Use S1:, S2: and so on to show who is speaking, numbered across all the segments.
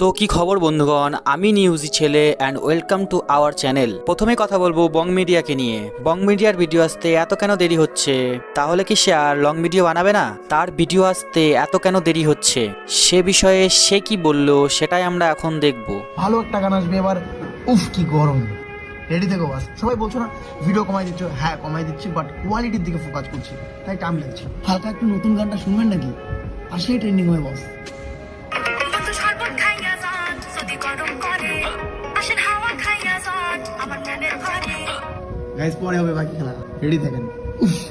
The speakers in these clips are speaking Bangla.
S1: তো কি খবর, বন্ধুগণ? আমি নিউজি ছেলে and welcome to our channel প্রথমে কথা বলব বং মিডিয়াকে নিয়ে। বং মিডিয়ার ভিডিও আসতে এত কেন দেরি হচ্ছে? তাহলে কি সে আর লং ভিডিও বানাবে না? তার ভিডিও আসতে এত কেন দেরি হচ্ছে? সে বিষয়ে সে কি বলল, সেটাই আমরা এখন দেখব।
S2: ভালো একটা গান আসবে এবার। উফ, কি গরম। রেডি থেকো, বাস। সবাই বলছো না ভিডিও কমাই দিচ্ছ। হ্যাঁ কমাই দিচ্ছি বাট কোয়ালিটির দিকে ফোকাস করছি। তাই টাইম লাগছে। হালকা একটু নতুন গানটা শুনবেন নাকি? আসলেই ট্রেন্ডিং হয়ে বস গাইজ পরে হবে বাকি খেলা। রেডি থাকেন।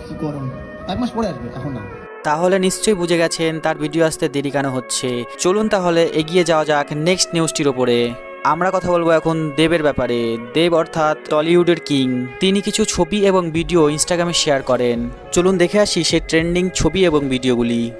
S2: কি গরম। এক মাস পরে আসবে, এখন না।
S1: তাহলে নিশ্চয়ই বুঝে গেছেন, তার ভিডিও আসতে দেরি কেন হচ্ছে। চলুন তাহলে এগিয়ে যাওয়া যাক নেক্সট নিউজটির ওপরে আমরা কথা বলব এখন দেবের ব্যাপারে। দেব অর্থাৎ টলিউডের কিং। তিনি কিছু ছবি এবং ভিডিও ইনস্টাগ্রামে শেয়ার করেন। চলুন দেখে আসি সে ট্রেন্ডিং ছবি এবং ভিডিওগুলি।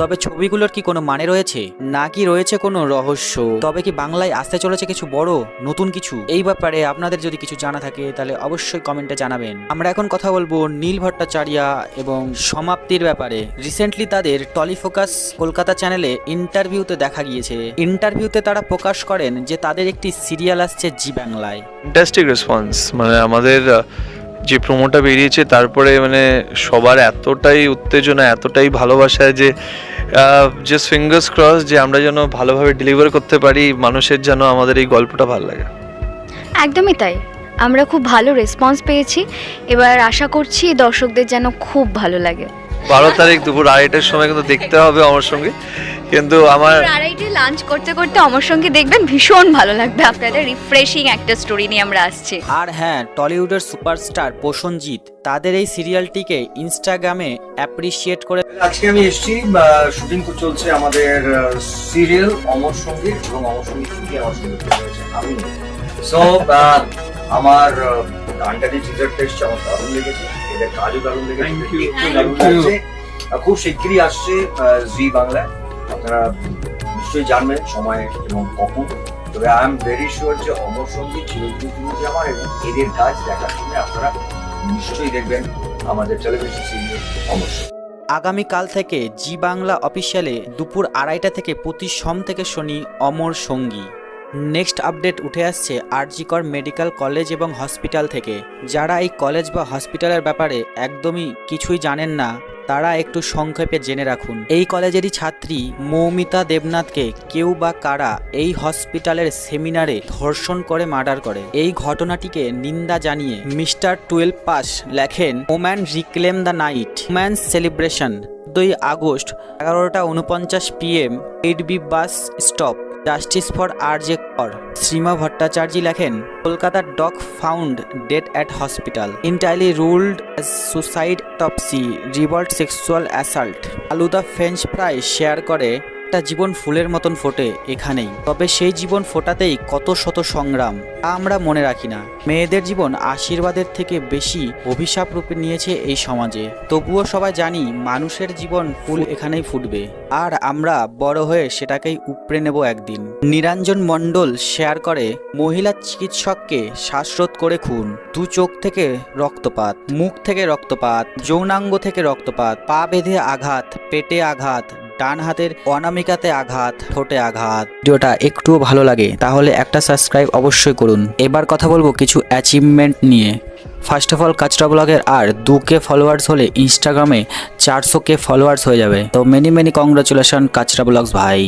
S1: তবে ছবিগুলোর কি কোনো মানে রয়েছে? নাকি রয়েছে কোনো রহস্য? তবে কি বাংলায় আসতে চলেছে কিছু বড়, নতুন কিছু? এই ব্যাপারে আপনাদের যদি কিছু জানা থাকে, তাহলে অবশ্যই কমেন্টে জানাবেন। আমরা এখন কথা বলব নীল ভট্টাচার্যা এবং সমাপ্তির ব্যাপারে। রিসেন্টলি তাদের টলিফোকাস কলকাতা চ্যানেলে ইন্টারভিউতে দেখা গিয়েছে। ইন্টারভিউতে তারা প্রকাশ করেন যে তাদের একটি সিরিয়াল আসছে জি বাংলায়।
S3: ফ্যান্টাস্টিক রেসপন্স মানে আমাদের যে প্রোমোটা বেরিয়েছে তারপরে মানে সবার এতটাই উত্তেজনা এতটাই ভালোবাসা যে জাস্ট ফিঙ্গার্স ক্রস যে আমরা যেন ভালোভাবে ডেলিভার করতে পারি মানুষের যেন আমাদের এই গল্পটা ভালো লাগে।
S4: একদমই তাই। আমরা খুব ভালো রেসপন্স পেয়েছি। এবার আশা করছি দর্শকদের যেন খুব ভালো লাগে।
S3: বারো তারিখ দুপুর আড়াইটার সময় কিন্তু দেখতে হবে আমার সঙ্গে। কিন্তু আমার
S4: আড়াইটে লাঞ্চ করতে করতে আমার সঙ্গে দেখবেন ভীষণ ভালো লাগবে। আপনাদের রিফ্রেশিং একটা স্টোরি নিয়ে আমরা আসছি।
S1: আর হ্যাঁ টলিউডের সুপারস্টার প্রসেনজিৎ তাদের এই সিরিয়ালটিকে ইনস্টাগ্রামে অ্যাপ্রিসিয়েট করে
S5: আজকে আমি এসেছি শুটিং চলছে আমাদের সিরিয়াল অমর সংগীত এবং অমর সংগীত ছুটি আমার সঙ্গে আমি। সো আমার গানটা যে টিজারটা এসছে আমার দারুণ লেগেছে এদের কাজও দারুণ লেগেছে খুব শিগগিরই আসছে জি বাংলায়। আপনারা নিশ্চয়ই জানবেন, সময় এবং কখন তবে আই এম ভেরি শিওর যে অমর সংগীত যে আমার এবং এদের কাজ দেখার জন্য আপনারা নিশ্চয়ই দেখবেন আমাদের টেলিভিশন সিরিয়াল অমর।
S1: আগামীকাল থেকে জি বাংলা অফিসিয়ালে দুপুর আড়াইটা থেকে প্রতি সোম থেকে শনি অমর সঙ্গী। নেক্সট আপডেট উঠে আসছে আরজিকর মেডিকেল কলেজ এবং হসপিটাল থেকে। যারা এই কলেজ বা হসপিটালের ব্যাপারে একদমই কিছুই জানেন না তারা একটু সংক্ষেপে জেনে রাখুন। এই কলেজেরই ছাত্রী মৌমিতা দেবনাথকে কেউ বা কারা এই হসপিটালের সেমিনারে ধর্ষণ করে, মার্ডার করে। এই ঘটনাটিকে নিন্দা জানিয়ে মিস্টার টুয়েলভ পাস লেখেন woman reclaim the night woman celebration, দুই আগস্ট এগারোটা উনপঞ্চাশ PM eight B bus stop. Justice for R G Kar. Shrima Bhattacharya লেখেন, কলকাতার dog found dead at hospital. Initially ruled suicide autopsy revealed sexual assault আলুদা French fry share করে একটা জীবন ফুলের মতন ফোটে এখানেই। তবে সেই জীবন ফোটাতেই কত শত সংগ্রাম, তা আমরা মনে রাখি না। মেয়েদের জীবন আশীর্বাদের থেকে বেশি অভিশাপ রূপে নিয়েছে এই সমাজে। তবুও সবাই জানি মানুষের জীবন ফুল এখানেই ফুটবে। আর আমরা বড় হয়ে সেটাকেই উপড়ে নেব একদিন। নিরঞ্জন মণ্ডল শেয়ার করে, মহিলা চিকিৎসককে শ্বাসরোধ করে খুন। দু চোখ থেকে রক্তপাত, মুখ থেকে রক্তপাত, যৌনাঙ্গ থেকে রক্তপাত, পা বেঁধে আঘাত, পেটে আঘাত ডান হাতের অনামিকাতে আঘাত, ঠোঁটে আঘাত। ভিডিওটা একটুও ভালো লাগে, তাহলে একটা সাবস্ক্রাইব অবশ্যই করুন। এবার কথা বলব কিছু অ্যাচিভমেন্ট নিয়ে। ফার্স্ট অফ অল কাচরা ব্লগের আর দু কে ফলোয়ার্স হলে ইনস্টাগ্রামে চারশো কে ফলোয়ার্স হয়ে যাবে। তো many many congratulation Kachra blogs ভাই।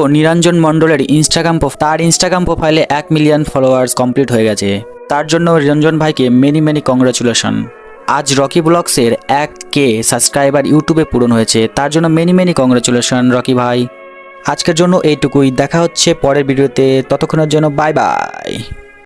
S1: ও নিরঞ্জন মণ্ডলের ইনস্টাগ্রাম তার ইনস্টাগ্রাম প্রোফাইলে এক মিলিয়ন ফলোয়ার্স কমপ্লিট হয়ে গেছে। তার জন্য রঞ্জন ভাইকে মেনি মেনি কংগ্রাচুলেশন আজ রকি ব্লগসের এক কে সাবস্ক্রাইবার ইউটিউবে পূরণ হয়েছে, তার জন্য মেনি মেনি কংগ্রেচুলেশন রকি ভাই। আজকের জন্য এইটুকুই, দেখা হচ্ছে পরের ভিডিওতে, ততক্ষণের জন্য বাই বাই